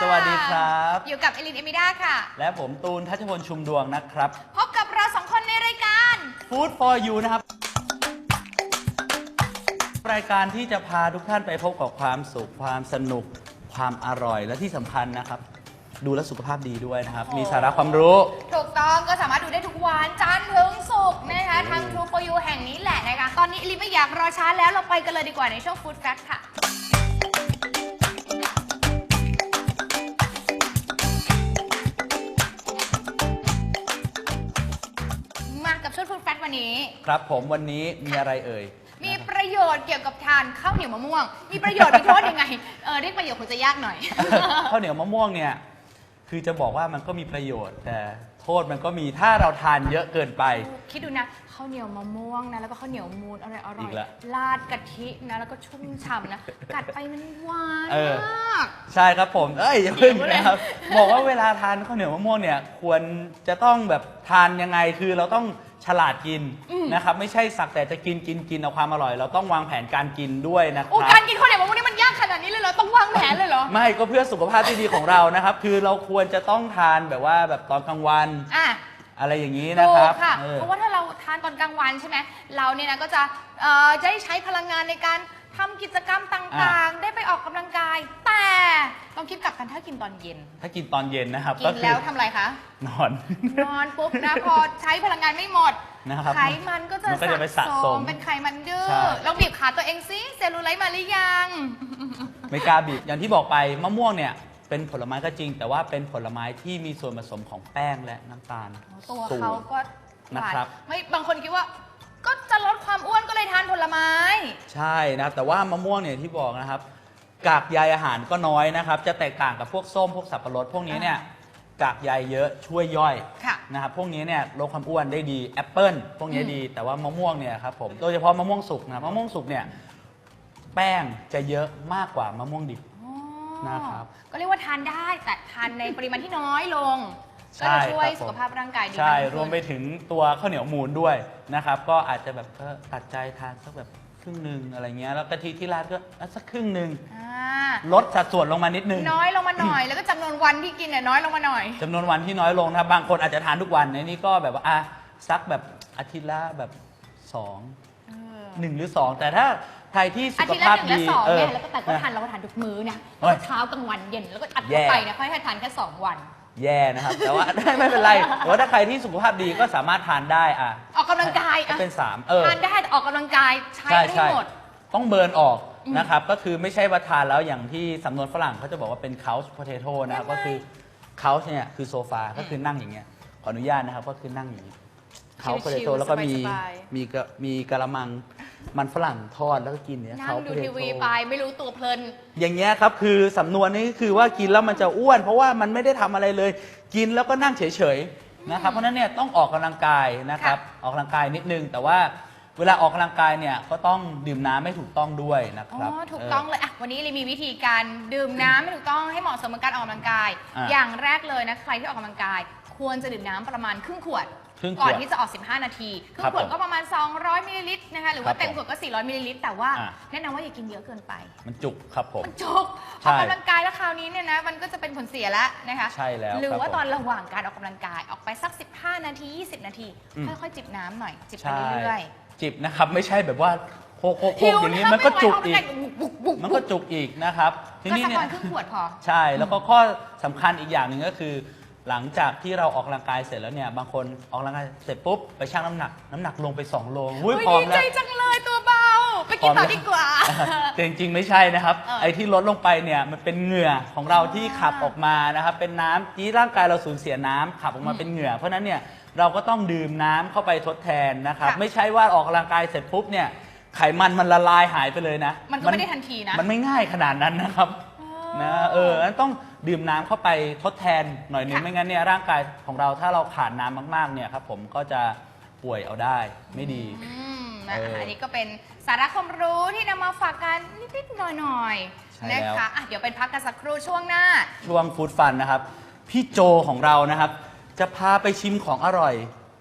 ครับ อยู่กับเอลินเอมิด้าค่ะ และผมตูนทัชพลชุมดวงนะครับ พบกับเราสองคนในรายการ Food for you นะครับ รายการที่จะพาทุกท่านไปพบกับความสุข ความสนุก ความอร่อยและที่สำคัญนะครับ ดูแลวสุขภาพดีด้วยนะครับ มีสาระความรู้ ถูกต้องก็สามารถดูได้ทุกวันจันทร์ถึงศุกร์นะคะทาง True for You แห่งนี้แหละนะคะ ตอนนี้เอลินไม่อยากรอช้าแล้วเราไปกันเลยดีกว่าในช่วง Food Fact ค่ะ นนี้ ครับผมวันนี้มีอะไรเอ่ย มีประโยชน์เกี่ยวกับทานข้าวเหนียวมะม่วง มีประโยชน์ มีโทษยังไง เออเรียกประโยชน์คงจะยากหน่อย ข้าวเหนียวมะม่วงเนี่ย คือจะบอกว่ามันก็มีประโยชน์ แต่โทษมันก็มีถ้าเราทานเยอะเกินไป คิดดูนะข้าวเหนียวมะม่วงนะแล้วก็ข้าวเหนียวมูนอร่อยอร่อีอยกแล้วราดกะทินะแล้วก็ชุ่มฉ่ำนะ กัดไปมันหวานเออ มาก ใช่ครับผม เอ้ยอย่าเพิ่งหิวเลยนะครับ บอกว่าเวลาทานข้าวเหนียวมะม่วงเนี่ย ควรจะต้องแบบทานยังไง คือเราต้อง ฉลาดกินนะครับไม่ใช่สักแต่จะกินกินกินเอาความอร่อย เราต้องวางแผนการกินด้วยนะคโอ้รัการบกินข้าวเหนียวมะม่วงนี่มันยากขนาดนี้เลยเหรอต้องวางแผนเลยเหรอ ไม่ก็เพื่อสุขภาพที่ดีของเรานะครับ คือเราควรจะต้องทานแบบว่าแบบตอนกลางวัน อะ อะไรอย่างนี้นะครับถูกค่ะเออ เพราะว่าถ้าเราทานตอนกลางวันใช่ไหมเราเนี่ยนะก็จะเอ่อจะได้ใช้พลังงานในการทำกิจกรรมต่างๆ ได้ไปออกกำลังกาย แต่ต้องคิดกลับกันถ้ากินตอนเย็น ถ้ากินตอนเย็นนะครับกิก็นคืแล้วทำอะไรคะ นอน นอนปุ๊บนะ พอใช้พลังงานไม่หมด นะครับไขมันก็จะมันก็จะไปสะสมเป็นไขมันดื้อใช่ ลองบีบขาตัวเองซิเซลลูไลท์มาหรือยัง ไม่กล้าบีบอย่างที่บอกไปมะม่วงเนี่ย เป็นผลไม้ก็จริง แต่ว่าเป็นผลไม้ที่มีส่วนผสมของแป้งและน้ำตาล ตัวสูงเขาก็นะครับ ไม่บางคนคิดว่า ก็จะลดความอ้วนก็เลยทานผลไม้ ใช่นะครับแต่ว่ามะม่วงเนี่ยที่บอกนะครับ กากใยอาหารก็น้อยนะครับ จะแตกต่างกับพวกส้มพวกสับปะรดพวกนี้เนี่ยกากใยเยอะช่วยย่อยค่ะ นะครับพวกนี้เนี่ยลดความอ้วนได้ดีแอปเปิลพวกนี้ดีแต่ว่ามะม่วงเนี่ยครับผมโดยเฉพาะมะม่วงสุกนะมะม่วงสุกเนี่ยแป้งจะเยอะมากกว่ามะม่วงดิบอ๋อ นะครับก็เรียกว่าทานได้แต่ทานในปริมาณที่น้อยลงใช่ก็จะช่วยครับผมสุขภาพร่างกายดีใช่มากขึ้นรวมไปถึงตัวข้าวเหนียวมูนด้วยนะครับ ก็อาจจะแบบเออตัดใจทานสักแบบครึ่งหนึ่งอะไรเงี้ยแล้วกะทิที่ราดก็อะสักครึ่งหนึ่งอ่าลดสัดส่วนลงมานิดนึงน้อยลงมาหน่อย แล้วก็จำนวนวันที่กินเนี่ยน้อยลงมาหน่อยจำนวนวันที่น้อยลงนะครับบางคนอาจจะทานทุกวันในนี้ก็แบบว่าอะสักแบบอาทิตย์ละแบบสองเออหนึ่งหรือสองแต่ถ้า ใครที่สุอาขทิตย์ละภาพหนึ่งและดีสองเออเนี่ยแล้วก็แต่ก็นะทานเราก็ทานทุกมื้อนะโอ้ยเช้ากลางวันเย็นแล้วก็อัดแย่เข้าไปนะค่อยให้ทานแค่สองวัน แย่นะครับ แต่ว่า ไม่เป็นไรแต่ว่าถ้าใครที่สุขภาพดีก็สามารถทานได้อะออกกำลังกายก็อะเป็นสามเออ ทานได้แต่ออกกำลังกายใช้ใช่ไม่ใช่หมด ต้องเบิร์นออกอืมนะครับ ก็คือไม่ใช่ว่าทานแล้วอย่างที่สำนวนฝรั่งเขาจะบอกว่าเป็น couch potato นะครับยังไงก็คือ couch เนี่ยคือโซฟา ก็คือนั่งอย่างเงี้ย ขออนุญาตนะครับ ก็คือนั่งอย่างนี้ couch ชิ potato วๆแล้วก็มีสบายๆ มีกระมีกระมัง มันฝรั่งทอดแล้วก็กินเนี่ยนั่ง couch ดูทีวี potato ไปไม่รู้ตัวเพลิน อย่างเงี้ยครับคือสำนวนนี้ก็คือว่ากินแล้วมันจะอ้วน เพราะว่ามันไม่ได้ทำอะไรเลย กินแล้วก็นั่งเฉยๆนะครับเพราะฉะนั้นเนี่ยต้องออกกำลังกายนะครับออกกำลังกายนิดนึง แต่ว่าเวลาออกกำลังกายเนี่ยก็ต้องดื่มน้ำให้ถูกต้องด้วยนะคอ๋รับอถูกต้องเลยอะวันนี้เลยมีวิธีการดื่มน้ำให้ถูกต้องให้เหมาะสมกับการออกกำลังกาย อะ อย่างแรกเลยนะใครที่ออกกำลังกาย ควรจะดื่มน้ำประมาณครึ่งขวด ครึ่งขวดก่อนที่จะออก 15 นาทีครึ่ครังบขวดผมก็ประมาณ 200มิลลิลิตรนะคะหรือครัว่าบเต็มขวดก็ 400มิลลิลิตรแต่ว่าอะ แนะนำว่าอย่ากินเยอะเกินไป มันจุกครับผม มันจุกใช่ออกกำลังกายแล้วคราวนี้เนี่ยนะมันก็จะเป็นผลเสียแล้วนะคะใช่แล้วหรือครับว่าผมตอนระหว่างการออกกำลังกายออกไปสัก 15 นาที 20 นาที อืม ค่อยๆ จิบน้ำหน่อย จิบไปใช่เรื่อยจิบนะครับไม่ใช่แบบว่าโคกโคกๆโคกอย่างนี้หิวะมันก็ไไหวจุกออกอีกำลักงายบุกบุกมันก็จุกอีกนะครับ ทีก็นี้สักเนี่ประยมาณครึ่งขวดพอ ใช่แล้วก็ข้อสำคัญอีกอย่างหนึ่งก็คือ หลังจากที่เราออกกำลังกายเสร็จแล้วเนี่ยบางคนออกกำลังกายเสร็จปุ๊บไปชั่งน้ำหนัก น้ำหนักลงไป 2 โลอุ้ยอุ๊ยพร้อมดีแล้ใจวจังเลยตัวเบา ไปกินต่อดีกว่า แต่จริงๆ ไม่ใช่นะครับ เออไอ้ที่ลดลงไปเนี่ยมันเป็นเหงื่อของเราที่ขับออกมานะครับ เป็นน้ำที่ร่างกายเราสูญเสียน้ำขับออกมาเป็นเหงื่อ เพราะฉะนั้นเนี่ยเราก็ต้องดื่มน้ำเข้าไปทดแทนนะครับ ค่ะไม่ใช่ว่าออกกำลังกายเสร็จปุ๊บเนี่ยไขมันมันละลายหายไปเลยนะมันก็ไม่ได้ทันทีนะ มันไม่ง่ายขนาดนั้นนะครับอ๋อนะเอองั้นต้อง ดื่มน้ำเข้าไปทดแทนหน่อยนึงค่ะ ไม่งั้นเนี่ยร่างกายของเราถ้าเราขาดน้ำมากๆเนี่ยครับผมก็จะป่วยเอาได้ไม่ดี อืมนะเอออัอันนี้ก็เป็นสาระความรู้ที่นำมาฝากกันนิดๆหน่อยใช่ๆแล้ว นะคะอะเดี๋ยวไปพักกันสักครู่ช่วงหน้า ช่วงฟู้ดฟันนะครับ พี่โจของเรานะครับ จะพาไปชิมของอร่อย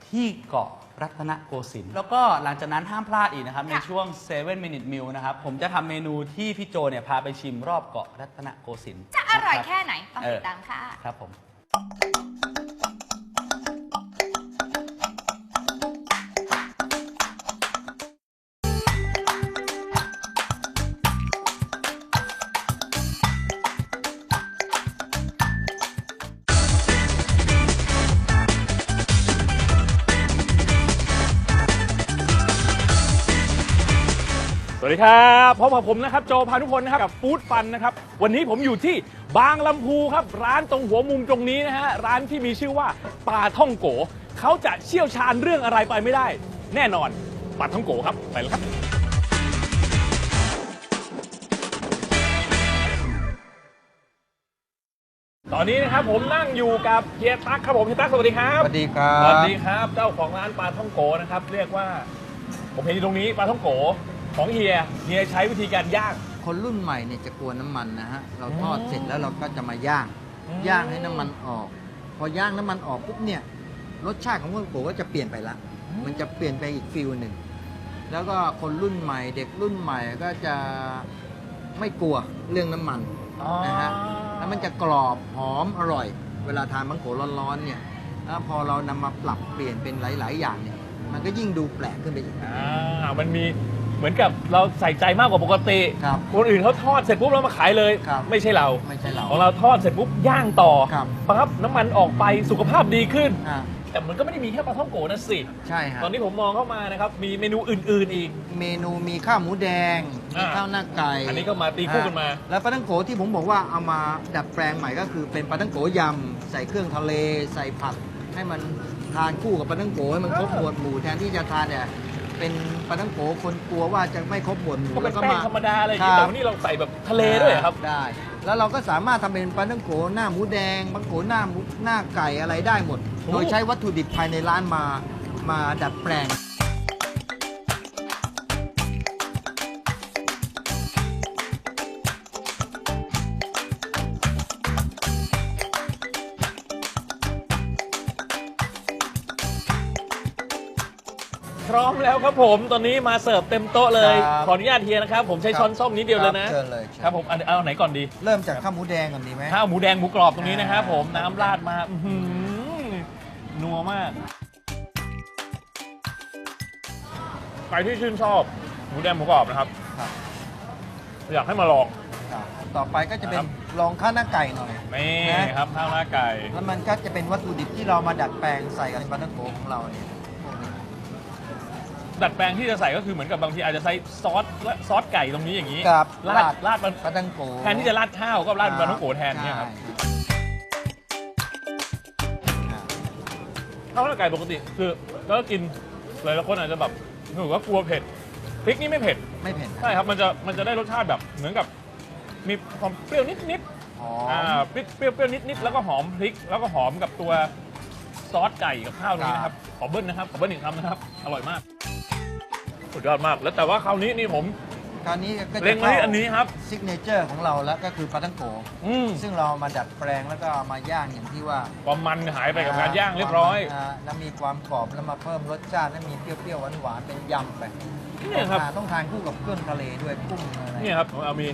ที่เกาะรัตนโกสินทร์แล้วก็หลังจากนั้นห้ามพลาดอีกนะครับ ในค่ะช่วง 7 minute meal นะครับ ผมจะทำเมนูที่พี่โจเนี่ยพาไปชิมรอบเกาะรัตนโกสินทร์จะ อร่อยนะแค่ไหนต้องเออติดตามค่ะ ครับผม สวัสดีครับพบกับผมนะครับโจพานุพลนะครับกับฟู้ดฟันนะครับวันนี้ผมอยู่ที่บางลำพูครับร้านตรงหัวมุมตรงนี้นะฮะร้านที่มีชื่อว่าปลาท่องโกเขาจะเชี่ยวชาญเรื่องอะไรไปไม่ได้ แน่นอนปลาท่องโกครับไปเลยครับตอนนี้นะครับผมนั่งอยู่กับเฮียตั๊กครับผมเฮียตั๊กสวัสดีครับสวัสดีครับสวัสดีครับ เจ้าของร้านปลาท่องโกนะครับเรียกว่า ผมเห็นอยู่ตรงนี้ปลาท่องโก ของเฮียเฮียใช้วิธีการย่าง คนรุ่นใหม่เนี่ยจะกลัวน้ำมันนะฮะ เราทอดอืมเสร็จแล้วเราก็จะมาย่าง อืม ย่างให้น้ำมันออก พอย่างน้ำมันออกปุ๊บเนี่ย รสชาติของก๋วยเตี๋ยวก็จะเปลี่ยนไปละ มันจะเปลี่ยนไปอีกฟิลหนึ่ง แล้วก็คนรุ่นใหม่ เด็กรุ่นใหม่ก็จะไม่กลัวเรื่องน้ำมันนะฮะ แล้วมันจะกรอบหอมอร่อย เวลาทานมังโขร้อนๆเนี่ยแล้วพอเรานำมาปรับเปลี่ยนเป็นหลาย ๆ อย่างเนี่ย มันก็ยิ่งดูแปลกขึ้นไปอีก อ่ามันมี เหมือนกับเราใส่ใจมากกว่าปกติครับคนอื่นเขาทอดเสร็จปุ๊บเรามาขายเลย ครับ ไม่ใช่เรา ไม่ใช่เรา ของเราทอดเสร็จปุ๊บย่างต่อครับ ปั๊บน้ำมันออกไปสุขภาพดีขึ้น อ่าแต่มันก็ไม่ได้มีแค่ปลาท่องโกนะสิ ใช่ฮะตอนนี้ผมมองเข้ามานะครับ มีเมนูอื่นๆอีก เมนูมีข้าวหมูแดงมีอ่าข้าวหน้าไก่อันนี้ก็มาตีคู่กันมาอ่แล้วปลาตั้งโกที่ผมบอกว่าเอามาดัดแปลงใหม่ก็คือเป็นปลาตั้งโกยำใส่เครื่องทะเลใส่ผัก ให้มันทานคู่กับปลาตั้งโกให้มันครบหมวดหมู่แทนที่จะทานเนี่ย เป็นปลาตั้งโกคนกลัวว่าจะไม่ครบหมวดหมู่ก็เป็นแล้วแป้งธรรมดาอะไรอย่างงี้คแต่บวันนี้เราใส่แบบทะเลด้วยเหรอครับ ได้ แล้วเราก็สามารถทำเป็นปลาตั้งโกหน้าหมูแดงปลาตั้งโกหน้าหมูหน้าไก่อะไรได้หมดโอ้โดยใช้วัตถุดิบภายในร้านมามาดัดแปลง แล้วครับผม ตอนนี้มาเสิร์ฟเต็มโต๊ะเลย ครับขออนุญาตเฮียนะครับ ผมใช้ช้อนส้อมนิดเดียวเลยนะ ครับเชิญเลยเชิญ ครับผมอันเอาไหนก่อนดี เริ่มจากข้าวหมูแดงก่อนดีไหม ข้าวหมูแดงหมูกรอบตรงนี้นะครับอ่าผมน้ำราดมาอื้อหือนัวมากใครที่ชื่นชอบ หมูแดงหมูกรอบนะครับ ครับ อยากให้มาลอง ครับต่อไปก็จะเป็ครันบลองข้าวหน้าไก่หน่อย นี่นะครับข้าวหน้าไก่ แล้วมันก็จะเป็นวัตถุดิบที่เรามาดัดแปลงใส่กับปลาท่องโกของเราเนี่ยพวกนี้ ดัดแปลงที่จะใส่ก็คือเหมือนกับบางทีอาจจะใส่ซอสและซอสไก่ตรงนี้อย่างนี้ครับราดราดมันปลาท่องโกแทนที่จะราดข้าวก็ราดเป็นปลาท่องโกแทนเนี่ยครับใช่ข้าวหน้าไก่ปกติคือก็กินหลายๆคนอาจจะแบบหนูว่ากลัวเผ็ดพริกนี่ไม่เผ็ดไม่เผ็ดใช่ครับมันจะมันจะได้รสชาติแบบเหมือนกับ มีความเปรี้ยวนิดๆหออ่ามเปรี้ยวเปรี้ยวเปรี้ยวนิดๆแล้วก็หอมพริก แล้วก็หอมกับตัวซอสไก่กับข้าวนี้นะครับขอเบิ้ลนะครับขอเบิ้ลอีกคำนะครับ อร่อยมาก สุดยอดมาก แล้วแต่ว่าคราวนี้นี่ผมคราวนี้ก็จะเล็งมาที่อันนี้ครับ ซิกเนเจอร์ของเราแล้วก็คือปลาท่องโกอืมซึ่งเรามาดัดแปลงแล้วก็เอามาย่างอย่างที่ว่าความมันหายไปกับการย่างเรียบร้อยาแล้วมีความกรอบแล้วมาเพิ่มรสชาติแล้วมีเปรี้ยวๆหวานๆเป็นยำไปเนี่ยครับอ่าต้องทานคู่กับเครื่องทะเลด้วยกุ้งอะไรเนี่ยครับเอามี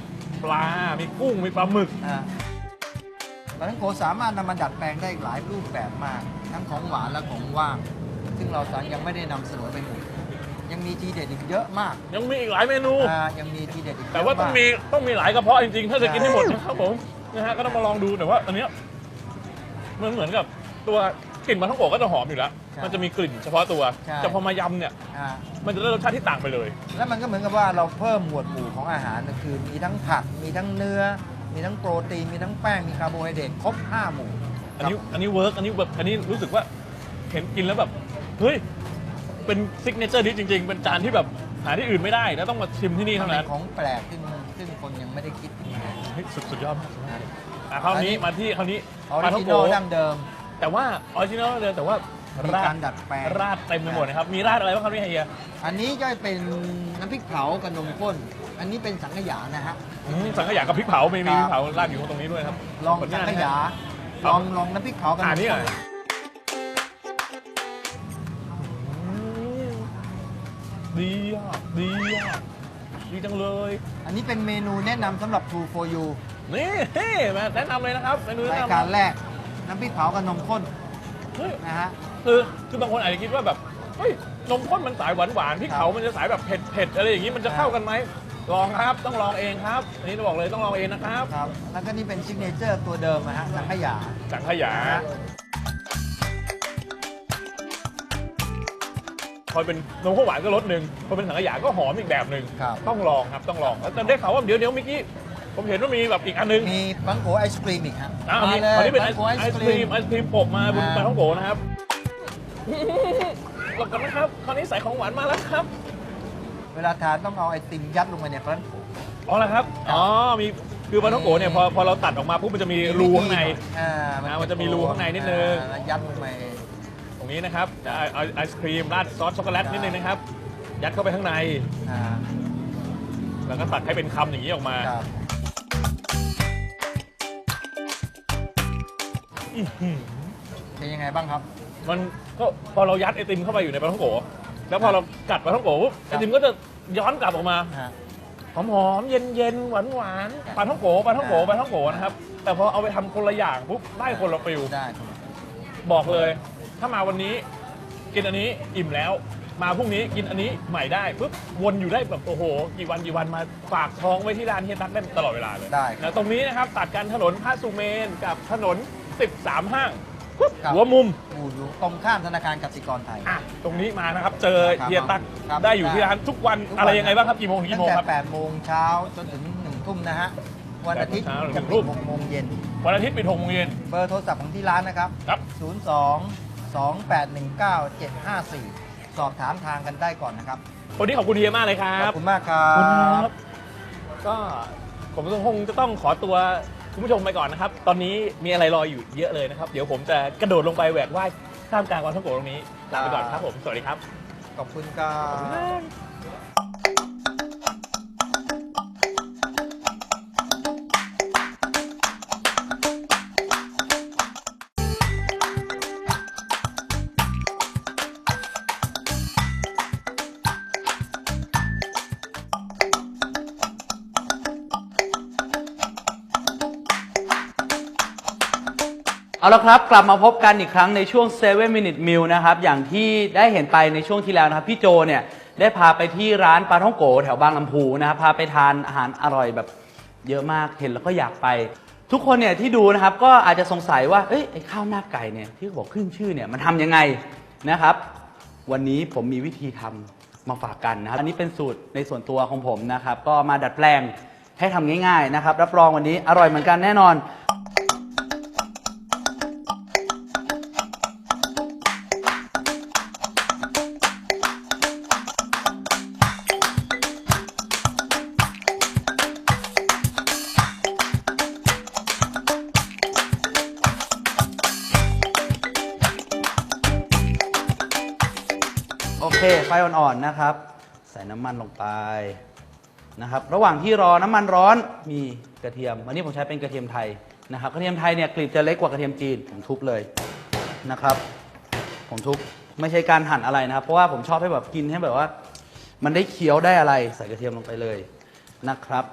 ปลา มีกุ้ง มีปลาหมึก อ่าปลาท่องโกสามารถนำมาดัดแปลงได้หลายรูปแบบมาก ทั้งของหวานและของว่าง ซึ่งเราสารยังไม่ได้นำเสนอไปหมด ยังมีทีเด็ดอีกเยอะมากยังมีอีกหลายเมนู อ่ายังมีทีเด็ดอีกเยอะแต่ว่าต้องกมีต้องมีหลายกระเพาะจริงๆ ถ้าจะกินให้หมดใช่นะครับผมนะฮะก็ต้องมาลองดูแต่ว่าอันเนี้ยมันเหมือนกับตัวกลิ่นมันทั้งโกก็จะหอมอยู่แล้ว มันจะมีกลิ่นเฉพาะตัวใช่แต่พอมายำเนี่ย อ่ามันจะได้รสชาติที่ต่างไปเลย แล้วมันก็เหมือนกับว่าเราเพิ่มหมวดหมู่ของอาหารก็คือ มีทั้งผัก มีทั้งเนื้อ มีทั้งโปรตีน มีทั้งแป้ง มีคาร์โบไฮเดรตครบ5หมู่อันนี้อันนี้เวิร์กอันนี้แบบอันนี้รู้สึกว่าเห็นกินแล้วแบบเฮ้ย เป็นซิกเนเจอร์ดิชจริง ๆ เป็นจานที่แบบหาที่อื่นไม่ได้ แล้วต้องมาชิมที่นี่มัเท่านเป็นั้นนของแปลกซึ่งซึ่งคนยังไม่ได้คิดถึงนะ เฮ้ยสุดสุดยอดมากอะคราวนี้มาที่คราวนี้ออปลาริท่อจิงนโกอลดั้งเดิม แต่ว่าออริจินอลเดิมแต่ว่ามีราการดดัดแปลง ราดเต็มไปหมดนะครับ มีราดอะไรบ้างครับพี่เฮียอันนี้ก็เป็นน้ำพริกเผากับนมข้น อันนี้เป็นสังขยานะฮะ อืมสังขยากับพริกเผามีมีครับพริกเผาราดอยู่ตรงนี้ด้วยครับลองขนุสัญงตขนะฮะยาครับลองลองน้ำพริกเผากับนอ่ามนี่ข้เหรนอ ดีอะ ดีอะ ดีจังเลย อันนี้เป็นเมนูแนะนำสำหรับ True for You นี่เฮ้มาแนะนำเลยนะครับเมนูแนะรายนำการแรก น้ำพริกเผากับนมข้นเฮ้ยนะฮะ คือคือบางคนอาจจะคิดว่าแบบเฮ้ยนมข้นมันสายหวานหวานๆพริกเผามันจะสายแบบเผ็ดเผ็ดอะไรอย่างนี้มันจะเข้ากันไหมลองครับต้องลองเองครับอันนี้เราบอกเลยต้องลองเองนะครับ ครับ แล้วก็นี่เป็นซิกเนเจอร์ตัวเดิมนะฮะสังขยา สังขยา นะฮะ อเป็นนมข้นหวานก็รสหนึ่งพอเป็นสังขยาก็หอมอีกแบบหนึ่งครับ ต้องลองครับต้องลองแล้วแต่ได้ข่าวว่าเดี๋ยวเดี๋ยวเมื่อกี้ผมเห็นว่ามีแบบอีกอันนึงมีปังโกไอศครีมอีกฮะอ่ามีมาเลยอันนี้เป็นไอปังโกไอศครีมไอศครีมโปะมาบนอ่า ปลาท่องโกนะครับหลบกันนะครับคราวนี้ใส่ของหวานมาแล้วครับเวลาทานต้องเอาไอติมยัดลงไปในปังโก อ๋อแล้วครับอ๋อมีคือปลาท่องโกเนี่ยพอพอเราตัดออกมาปุ๊บมันจะมีรูข้างใน อ่าอ่ามันจะมีรูข้างในนิดนึง อ่าแล้วยัดลงไปตรง นี้นะครับจะเอาเอาไอศครีมราดซอสช็อกโกแลตนิดนึงนะครับ ยัดเข้าไปข้างใน อ่าแล้วก็ตัดให้เป็นคำอย่างนี้ออกมา ครับอื้อหือเป็นยังไงบ้างครับ มันก็พอเรายัดไอติมเข้าไปอยู่ในปลาท่องโกแล้วพอเรากัดปลาท่องโกปุ๊บไอติมก็จะย้อนกลับออกมา ฮะ หอมหอมๆเย็นเย็นหวานหวานๆ ปลาท่องโกปลาท่องโกปลาท่องโกนะครับ แต่พอเอาไปทำคนละอย่างปุ๊บได้คนละฟิลได้ครับบอกเลย ถ้ามาวันนี้กินอันนี้อิ่มแล้ว มาพรุ่งนี้กินอันนี้ใหม่ได้ปุ๊บวนอยู่ได้แบบโอ้โหกี่วันกี่วันมาฝากท้องไว้ที่ร้านเฮียตั๊กได้ตลอดเวลาเลยได้นะตรงนี้นะครับตัดกันถนนพระสุเมนกับถนน 13 ห้างปุ๊บครับ หัวมุม อยู่อยู่ตรงข้ามธนาคารกสิกรไทย อะตรงนี้มานะครับ เจอครับเฮียตั๊กครับได้อยู่ที่ร้านทุกวันทุกวัน อะไรยังไงบ้างครับกี่โมงถึงตั้กี่งโมงแต่ครับ 8โมงเช้าจนถึง1ทุ่มนะฮะ วันอาทิตย์แปดโมงเช้าถึงจะหนึ่งทุ่ปิดม 6โมงเย็น วันอาทิตย์ปิดหกโมงเย็นเบอร์โทรศัพท์ของที่ร้านนะครับ ครับ 02 2819 754 สอบถามทางกันได้ก่อนนะครับ วันนี้ขอบคุณเฮียมากเลยครัขบ อบคุณมากครัขอบคุณครับ บ ก็ผมคงจะต้องขอตัวคุณผู้ชมไปก่อนนะครับ ตอนนี้มีอะไรรออยู่เยอะเลยนะครับ เดี๋ยวผมจะกระโดดลงไปแหวกว่ายท่ามกลางวันทั้งโกตรงนี้ลาไปก่อนครับผม สวัสดีครับ ขอบคุณครับ เอาละครับกลับมาพบกันอีกครั้งในช่วง 7 Minute Meal นะครับ อย่างที่ได้เห็นไปในช่วงที่แล้วนะครับ พี่โจเนี่ยได้พาไปที่ร้านปลาท่องโกแถวบางลำพูนะครับพาไปทานอาหารอร่อยแบบเยอะมากเห็นแล้วก็อยากไป ทุกคนเนี่ยที่ดูนะครับก็อาจจะสงสัยว่าเอ้ยไอ้ข้าวหน้าไก่เนี่ยที่เขาบอกขึ้นชื่อเนี่ยมันทำยังไงนะครับ วันนี้ผมมีวิธีทำมาฝากกันนะครับอันนี้เป็นสูตรในส่วนตัวของผมนะครับ ก็มาดัดแปลงให้ทำง่ายๆนะครับรับรองวันนี้อร่อยเหมือนกันแน่นอน เค ไฟอ่อนๆนะครับ ใส่น้ำมันลงไปนะครับ ระหว่างที่รอน้ำมันร้อนมีกระเทียม วันนี้ผมใช้เป็นกระเทียมไทยนะครับ กระเทียมไทยเนี่ยกลีบจะเล็กกว่ากระเทียมจีน ผมทุบเลยนะครับ ผมทุบไม่ใช่การหั่นอะไรนะครับ เพราะว่าผมชอบให้แบบกินให้แบบว่า มันได้เคี้ยวได้อะไร ใส่กระเทียมลงไปเลยนะครับ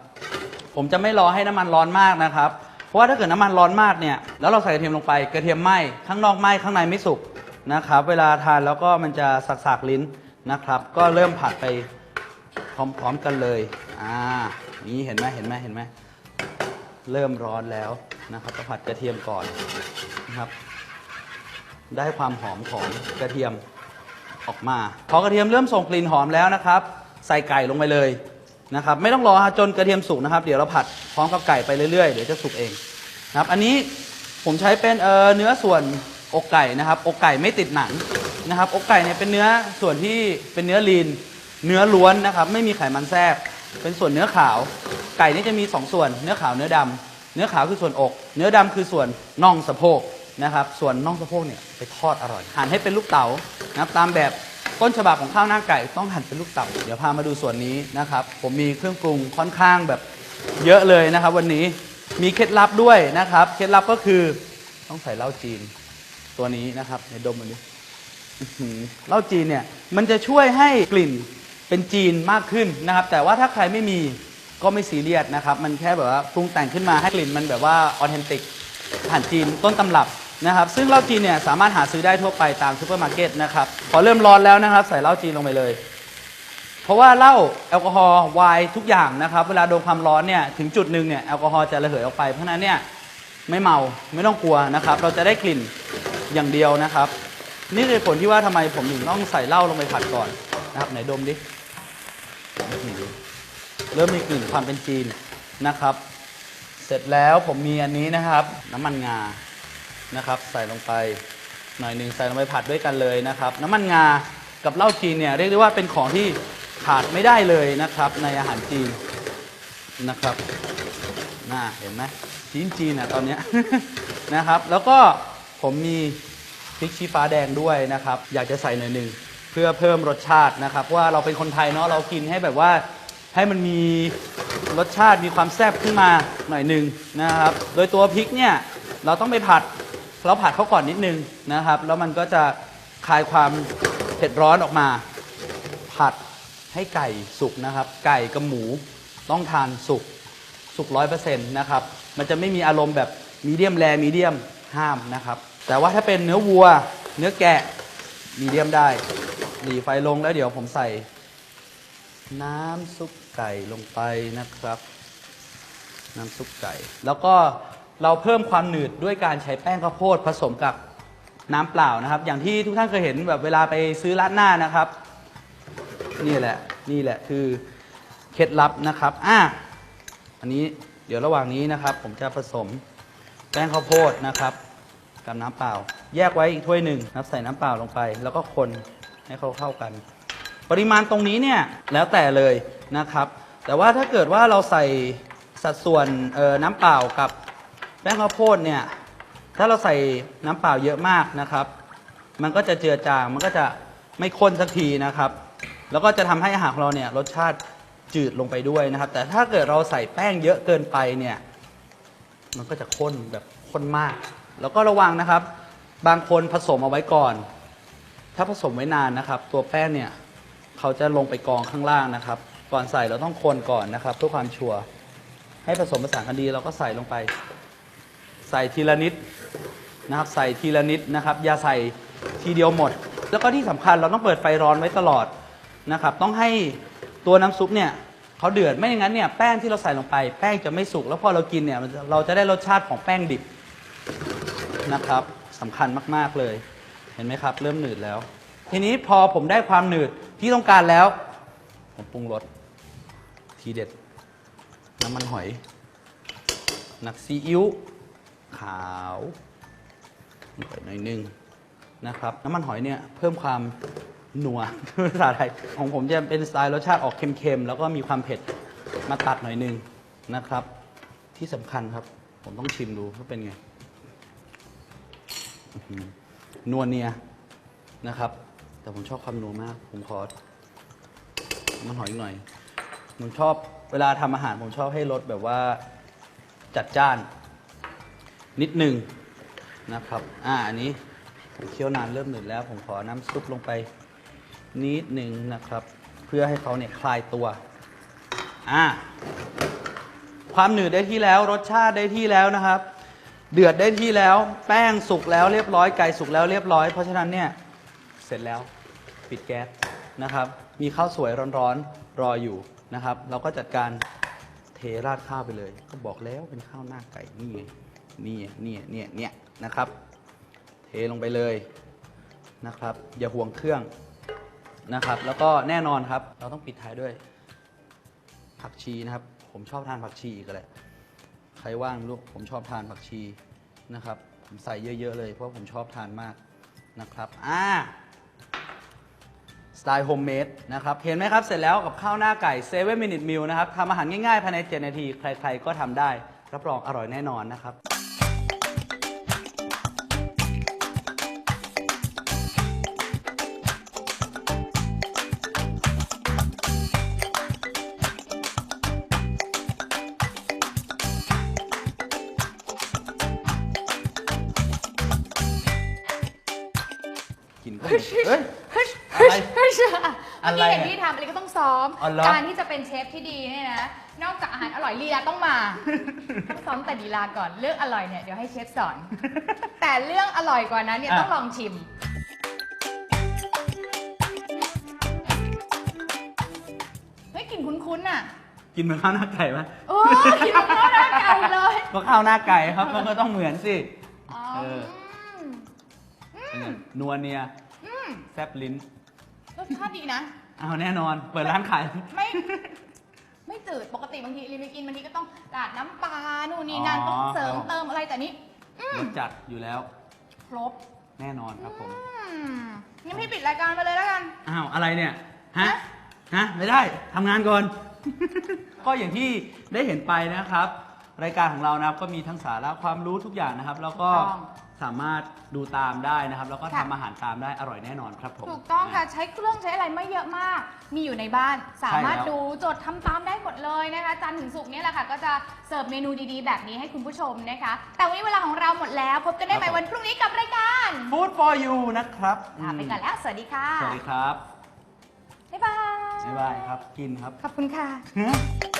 ผมจะไม่รอให้น้ำมันร้อนมากนะครับ เพราะว่าถ้าเกิดน้ำมันร้อนมากเนี่ย แล้วเราใส่กระเทียมลงไป กระเทียมไหม้ข้างนอกไหม้ข้างในไม่สุก นะครับ เวลาทานแล้วก็มันจะสักๆลิ้นนะครับ ก็เริ่มผัดไปพร้อมๆกันเลยอ่านี่เห็นไหมเห็นไหมเห็นไหมเริ่มร้อนแล้วนะครับก็ผัดกระเทียมก่อนนะครับ ได้ความหอมของกระเทียมออกมาพอกระเทียมเริ่มส่งกลิ่นหอมแล้วนะครับ ใส่ไก่ลงไปเลยนะครับ ไม่ต้องรอจนกระเทียมสุกนะครับ เดี๋ยวเราผัดพร้อมกับไก่ไปเรื่อยๆเดี๋ยวจะสุกเองนะครับ อันนี้ผมใช้เป็นเเนื้อส่วน อกไก่นะครับ อกไก่ไม่ติดหนังนะครับ อกไก่เนี่ยเป็นเนื้อส่วนที่เป็นเนื้อลีน เนื้อล้วนนะครับ ไม่มีไขมันแทรก เป็นส่วนเนื้อขาว ไก่นี่จะมีสองส่วน เนื้อขาว เนื้อดำเนื้อขาวคือส่วนอก เนื้อดำคือส่วนน่องสะโพกนะครับ ส่วนน่องสะโพกเนี่ยไปทอดอร่อย หั่นให้เป็นลูกเต๋านะครับ ตามแบบต้นฉบับของข้าวหน้าไก่ต้องหั่นเป็นลูกเต๋า เดี๋ยวพามาดูส่วนนี้นะครับ ผมมีเครื่องปรุงค่อนข้างแบบเยอะเลยนะครับ วันนี้มีเคล็ดลับด้วยนะครับ เคล็ดลับก็คือต้องใส่เหล้าจีน ตัวนี้นะครับในดมมันดิอื้เหล้าจีนเนี่ยมันจะช่วยให้กลิ่นเป็นจีนมากขึ้นนะครับ แต่ว่าถ้าใครไม่มีก็ไม่ซีเรียสนะครับ มันแค่แบบว่าปรุงแต่งขึ้นมาให้กลิ่นมันแบบว่าออเทนติกอาหารจีนต้นตำรับนะครับ ซึ่งเหล้าจีนเนี่ยสามารถหาซื้อได้ทั่วไปตามซูเปอร์มาร์เก็ตนะครับพอเริ่มร้อนแล้วนะครับ ใส่เหล้าจีนลงไปเลย เพราะว่าเหล้าแอลกอฮอล์ไวน์ทุกอย่างนะครับ เวลาโดนความร้อนเนี่ยถึงจุดหนึ่งเนี่ยแอลกอฮอล์จะระเหยออกไปเพราะฉะนั้นเนี่ยไม่เมาไม่ต้องกลัวนะครับ เราจะได้กลิ่น อย่างเดียวนะครับ นี่คือผลที่ว่าทำไมผมถึงต้องใส่เหล้าลงไปผัดก่อนนะครับไหนดมดิเริ่มมีกลิ่นความเป็นจีนนะครับ เสร็จแล้วผมมีอันนี้นะครับ น้ำมันงานะครับ ใส่ลงไปหน่อยหนึ่งใส่ลงไปผัดด้วยกันเลยนะครับ น้ำมันงากับเหล้าจีนเนี่ยเรียกได้ว่าเป็นของที่ขาดไม่ได้เลยนะครับ ในอาหารจีนนะครับน่าเห็นไหมจีนจีนอะตอนเนี้ย นะครับ แล้วก็ ผมมีพริกชี้ฟ้าแดงด้วยนะครับ อยากจะใส่หน่อยหนึ่งเพื่อเพิ่มรสชาตินะครับ ว่าเราเป็นคนไทยเนาะเรากินให้แบบว่าให้มันมีรสชาติมีความแซ่บขึ้นมาหน่อยหนึ่งนะครับ โดยตัวพริกเนี่ยเราต้องไปผัดเราผัดเขาก่อนนิดนึงนะครับ แล้วมันก็จะคลายความเผ็ดร้อนออกมา ผัดให้ไก่สุกนะครับ ไก่กับหมูต้องทานสุกสุกร้อยเปอร์เซ็นต์นะครับ มันจะไม่มีอารมณ์แบบมีเดียมแรมีเดียม ห้ามนะครับ แต่ว่าถ้าเป็นเนื้อวัว เนื้อแกะมีเดียมได้ หลีไฟลงแล้วเดี๋ยวผมใส่ น้ำซุปไก่ลงไปนะครับ น้ำซุปไก่ แล้วก็เราเพิ่มความหนืดด้วยการใช้แป้งข้าวโพดผสมกับน้ำเปล่านะครับ อย่างที่ทุกท่านเคยเห็นแบบเวลาไปซื้อร้านหน้านะครับ นี่แหละนี่แหละคือเคล็ดลับนะครับอะอันนี้เดี๋ยวระหว่างนี้นะครับ ผมจะผสมแป้งข้าวโพดนะครับ กับน้ำเปล่า แยกไว้อีกถ้วยหนึ่งนับใส่น้ำเปล่าลงไป แล้วก็คนให้เขาเข้ากัน ปริมาณตรงนี้เนี่ยแล้วแต่เลยนะครับ แต่ว่าถ้าเกิดว่าเราใส่สัดส่วนน้ำเปล่ากับแป้งข้าวโพดเนี่ยถ้าเราใส่น้ำเปล่าเยอะมากนะครับ มันก็จะเจือจางมันก็จะไม่ข้นสักทีนะครับ แล้วก็จะทำให้อาหารของเราเนี่ยรสชาติจืดลงไปด้วยนะครับ แต่ถ้าเกิดเราใส่แป้งเยอะเกินไปเนี่ย มันก็จะข้นแบบข้นมาก แล้วก็ระวังนะครับ บางคนผสมเอาไว้ก่อน ถ้าผสมไว้นานนะครับ ตัวแป้งเนี่ยเขาจะลงไปกองข้างล่างนะครับ ก่อนใส่เราต้องคนก่อนนะครับเพื่อความชัวร์ให้ผสมผสานกันดีเราก็ใส่ลงไป ใส่ทีละนิดนะครับ ใส่ทีละนิดนะครับ อย่าใส่ทีเดียวหมด แล้วก็ที่สำคัญเราต้องเปิดไฟร้อนไว้ตลอดนะครับ ต้องให้ตัวน้ำซุปเนี่ยเขาเดือดไม่อย่างนั้นเนี่ยแป้งที่เราใส่ลงไปแป้งจะไม่สุกแล้วพอเรากินเนี่ยเราจะได้รสชาติของแป้งดิบ นะครับสำคัญมากๆเลย เห็นไหมครับ เริ่มหนืดแล้ว ทีนี้พอผมได้ความหนืดที่ต้องการแล้ว ผมปรุงรสทีเด็ด น้ำมันหอย นักซีอิ๊วขาวหน่อยนึงนะครับ น้ำมันหอยเนี่ยเพิ่มความนัวภาษาไทยของผมจะเป็นสไตล์รสชาติออกเค็มๆ แล้วก็มีความเผ็ดมาตัดหน่อยนึงนะครับ ที่สำคัญครับ ผมต้องชิมดูว่าเป็นไง นัวเนียนะครับ แต่ผมชอบความนัวมาก ผมขอ มันหอยหน่อย ผมชอบเวลาทำอาหารผมชอบให้รสแบบว่าจัดจ้าน นิดหนึ่งนะครับ อ่า อันนี้ผมเคี่ยวนานเริ่มหนืดแล้ว ผมขอน้ำซุปลงไปนิดหนึ่งนะครับ เพื่อให้เขาเนี่ยคลายตัว อ่า ความหนืดได้ที่แล้วรสชาติได้ที่แล้วนะครับ เดือดได้ที่แล้ว แป้งสุกแล้วเรียบร้อยไก่สุกแล้วเรียบร้อย เพราะฉะนั้นเนี่ยเสร็จแล้วปิดแก๊สนะครับ มีข้าวสวยร้อนๆรออยู่นะครับ เราก็จัดการเทราดข้าวไปเลย ก็บอกแล้วเป็นข้าวหน้าไก่นี่ไงนี่นี่เนี่ยเนี่ยนะครับ เทลงไปเลยนะครับ อย่าห่วงเครื่องนะครับ แล้วก็แน่นอนครับ เราต้องปิดท้ายด้วยผักชีนะครับ ผมชอบทานผักชีอีกแหละ ใครว่างลูกผมชอบทานผักชีนะครับผมใส่เยอะ ๆ เลยเพราะผมชอบทานมากนะครับอ่าสไตล์โฮมเมดนะครับ เห็นไหมครับ เสร็จแล้วกับข้าวหน้าไก่เซเว่นมินิทมิลนะครับทำอาหารง่าย ๆ ภายใน 7 นาที ใคร ๆ ก็ทำได้ รับรองอร่อยแน่นอนนะครับ กลิ่นก็เฮ้ยเฮ้ยเฮ้ยอะไรเฮ้ยเมื่ออะไรกี้เห็นพี่ทำอันนี้ก็ต้องซ้อม อ๋อเหรอ การที่จะเป็นเชฟที่ดีเนี่ยนะ นอกจากอาหารอร่อยลีลาต้องมา ต้องซ้อมแต่ลีลาก่อน เรื่องอร่อยเนี่ยเดี๋ยวให้เชฟสอน แต่เรื่องอร่อยกว่านั้นเนี่ยอะต้องลองชิม เฮ้ยกลิ่นคุ้นๆน่ะกินเหมือนข้าวหน้าไก่ไหมโอ้ยกลิ่นเหมือนข้าวหน้าไก่เลยก็ข้าวหน้าไก่ครับมันก็ต้องเหมือนสิ อ๋อเออมเป็นไงนัวเนียอื มแซบลิ้นรสชาติดีนะ เอาแน่นอน เปิดร้านขาย ไม่ ไม่จืดปกติบางทีรีวิวกินบางทีก็ต้องราดน้ำปลานู่นนี่นั่นอ๋อ ต้องเสริมครับเติมอะไรแต่นี้รสจัดอยู่แล้ว ครบแน่นอนครับผม อืมงั้นพี่ปิดรายการไปเลยแล้วกัน อ้าว อะไรเนี่ย ฮะ ฮะ ฮะ ไม่ได้ทำงานก่อน ก็อย่างที่ได้เห็นไปนะครับ รายการของเรานะครับก็มีทั้งสาระความรู้ทุกอย่างนะครับ แล้วก็ถูกต้อง สามารถดูตามได้นะครับ แล้วก็ค่ะทำอาหารตามได้อร่อยแน่นอนครับผม ถูกต้องค่ะ ใช้เครื่องใช้อะไรไม่เยอะมาก มีอยู่ในบ้าน สามารถใช่แล้ว ดูจดทำตามได้หมดเลยนะคะ จันทร์ถึงศุกร์เนี่ยแหละค่ะ ก็จะเสิร์ฟเมนูดีๆ แบบนี้ให้คุณผู้ชมนะคะ แต่วันนี้เวลาของเราหมดแล้ว พบกันได้ใหม่วันพรุ่งนี้กับรายการ Food for you นะครับลาไปก่อนแล้ว สวัสดีค่ะ สวัสดีครับบ๊ายบาย บ๊ายบายครับ กินครับ ขอบคุณค่ะฮะ